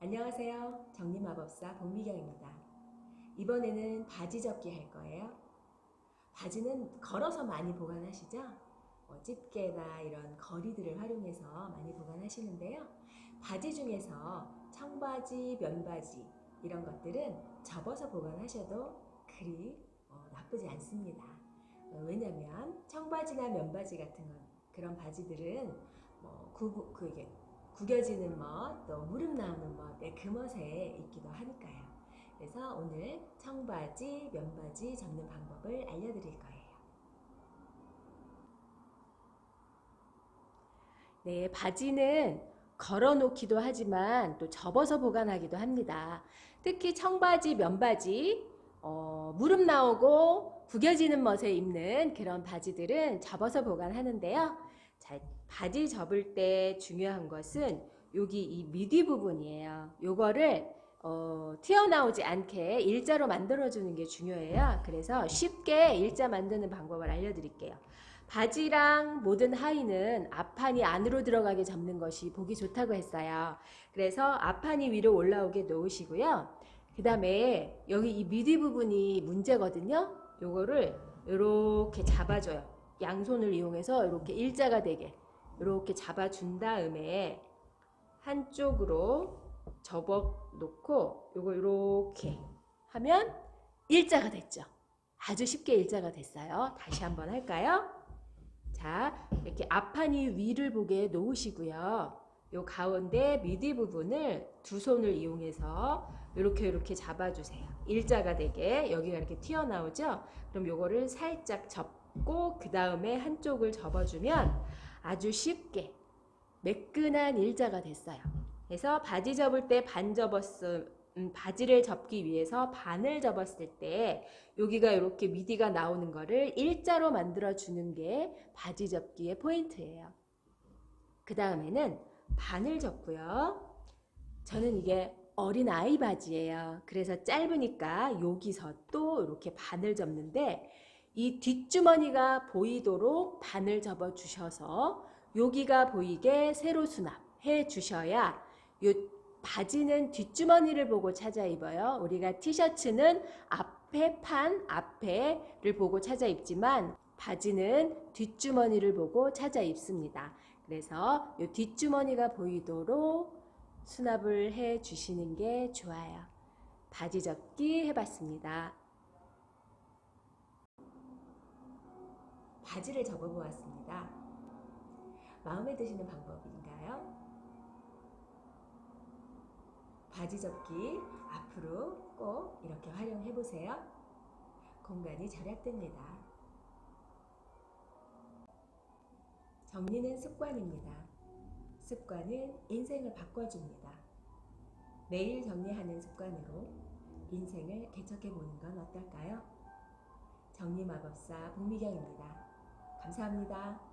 안녕하세요. 정리마법사 복미경입니다. 이번에는 바지 접기 할 거예요. 바지는 걸어서 많이 보관하시죠? 뭐 집게나 이런 거리들을 활용해서 많이 보관하시는데요. 바지 중에서 청바지, 면바지 이런 것들은 접어서 보관하셔도 그리 어, 나쁘지 않습니다. 어, 왜냐면 청바지나 면바지 같은 건 그런 바지들은 뭐 구, 그게 구겨지는 멋, 또 무릎 나오는 멋, 네, 그 멋에 있기도 하니까요. 그래서 오늘 청바지, 면바지 접는 방법을 알려드릴 거예요. 네, 바지는 걸어 놓기도 하지만 또 접어서 보관하기도 합니다. 특히 청바지, 면바지, 어, 무릎 나오고 구겨지는 멋에 입는 그런 바지들은 접어서 보관하는데요. 자, 바지 접을 때 중요한 것은 여기 이 미디 부분이에요. 요거를 어, 튀어나오지 않게 일자로 만들어주는 게 중요해요. 그래서 쉽게 일자 만드는 방법을 알려드릴게요. 바지랑 모든 하의는 앞판이 안으로 들어가게 접는 것이 보기 좋다고 했어요. 그래서 앞판이 위로 올라오게 놓으시고요. 그 다음에 여기 이 미디 부분이 문제거든요. 요거를 이렇게 잡아줘요. 양손을 이용해서 이렇게 일자가 되게 이렇게 잡아준 다음에 한쪽으로 접어 놓고 요거 이렇게 하면 일자가 됐죠. 아주 쉽게 일자가 됐어요. 다시 한번 할까요? 자, 이렇게 앞판이 위를 보게 놓으시고요. 요 가운데 미디 부분을 두 손을 이용해서 이렇게 이렇게 잡아주세요. 일자가 되게 여기가 이렇게 튀어나오죠? 그럼 요거를 살짝 접 고그 다음에 한쪽을 접어주면 아주 쉽게 매끈한 일자가 됐어요. 그래서 바지 접을 때 반 접었음, 음, 바지를 접기 위해서 반을 접었을 때 여기가 이렇게 미디가 나오는 거를 일자로 만들어 주는 게 바지 접기의 포인트예요. 그 다음에는 반을 접고요. 저는 이게 어린 아이 바지예요. 그래서 짧으니까 여기서 또 이렇게 반을 접는데 이 뒷주머니가 보이도록 반을 접어 주셔서 여기가 보이게 세로 수납해 주셔야 요 바지는 뒷주머니를 보고 찾아 입어요. 우리가 티셔츠는 앞에 판 앞에를 보고 찾아 입지만 바지는 뒷주머니를 보고 찾아 입습니다. 그래서 요 뒷주머니가 보이도록 수납을 해 주시는 게 좋아요. 바지 접기 해봤습니다. 바지를 접어보았습니다. 마음에 드시는 방법인가요? 바지 접기 앞으로 꼭 이렇게 활용해 보세요. 공간이 절약됩니다. 정리는 습관입니다. 습관은 인생을 바꿔줍니다. 매일 정리하는 습관으로 인생을 개척해 보는 건 어떨까요? 정리 마법사 복미경입니다. 감사합니다.